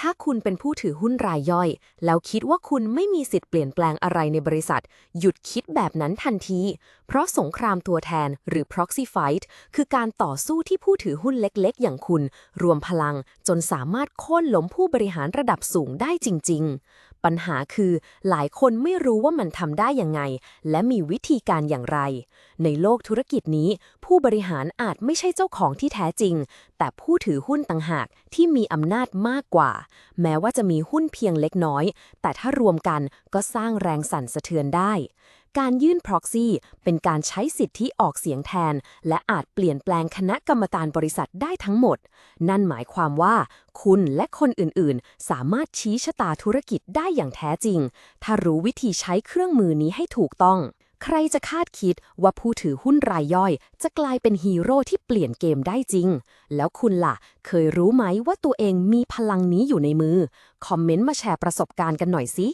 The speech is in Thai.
ถ้าคุณเป็นผู้ถือหุ้นรายย่อย แล้วคิดว่าคุณไม่มีสิทธิ์เปลี่ยนแปลงอะไรในบริษัท หยุดคิดแบบนั้นทันที เพราะสงครามตัวแทนหรือ proxy fight คือการต่อสู้ที่ผู้ถือหุ้นเล็กๆ อย่างคุณ รวมพลังจนสามารถโค่นล้มผู้บริหารระดับสูงได้จริง ๆ ปัญหาคือหลายคนไม่รู้ว่ามันทำได้ยังไง และมีวิธีการอย่างไร ในโลกธุรกิจนี้ ผู้บริหารอาจไม่ใช่เจ้าของที่แท้จริง แต่ผู้ถือหุ้นต่างหากที่มีอำนาจมากกว่า แม้ว่าจะมีหุ้นเพียงเล็กน้อย แต่ถ้ารวมกันก็สร้างแรงสั่นสะเทือนได้ การยื่น proxy เป็นการใช้สิทธิออกเสียงแทน และอาจเปลี่ยนแปลงคณะกรรมการบริษัทได้ทั้งหมด นั่นหมายความว่า คุณและคนอื่นๆ สามารถชี้ชะตาธุรกิจได้อย่างแท้จริง ถ้ารู้วิธีใช้เครื่องมือนี้ให้ถูกต้อง ใครจะคาดคิดว่าผู้ถือหุ้นรายย่อย จะกลายเป็นฮีโร่ที่เปลี่ยนเกมได้จริง แล้วคุณล่ะ เคยรู้ไหมว่าตัวเองมีพลังนี้อยู่ในมือ คอมเมนต์มาแชร์ประสบการณ์กันหน่อยสิ